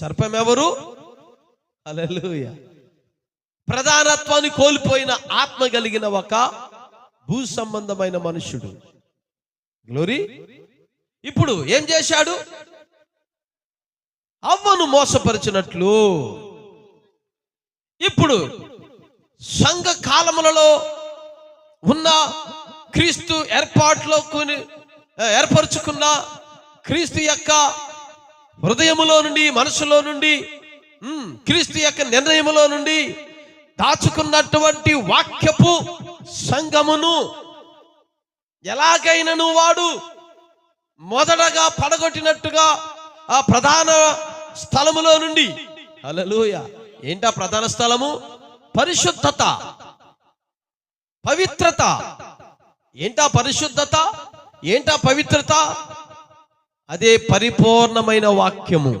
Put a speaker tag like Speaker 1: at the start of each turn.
Speaker 1: సర్పం ఎవరు హల్లెలూయా. ప్రధానత్వాన్ని కోల్పోయిన ఆత్మ కలిగిన ఒక భూ సంబంధమైన మనుష్యుడు. గ్లోరీ. ఇప్పుడు ఏం చేశాడు? అవ్వను మోసపరిచినట్లు. ఇప్పుడు సంఘ కాలములలో ఉన్న క్రీస్తు ఏర్పాట్లో కొని ఏర్పరచుకున్న క్రీస్తు యొక్క హృదయములో నుండి మనసులో నుండి క్రీస్తు యొక్క నిర్ణయములో నుండి దాచుకున్నటువంటి వాక్యపు సంగమును ఎలాగైనను వాడు మొదటగా పడగొట్టినట్టుగా ఆ ప్రధాన స్థలములో నుండి అలలోయ ఏంటా ప్రధాన స్థలము? పరిశుద్ధత పవిత్రత. ఏంటా పరిశుద్ధత? ఏంటా పవిత్రత? అదే పరిపూర్ణమైన వాక్యము.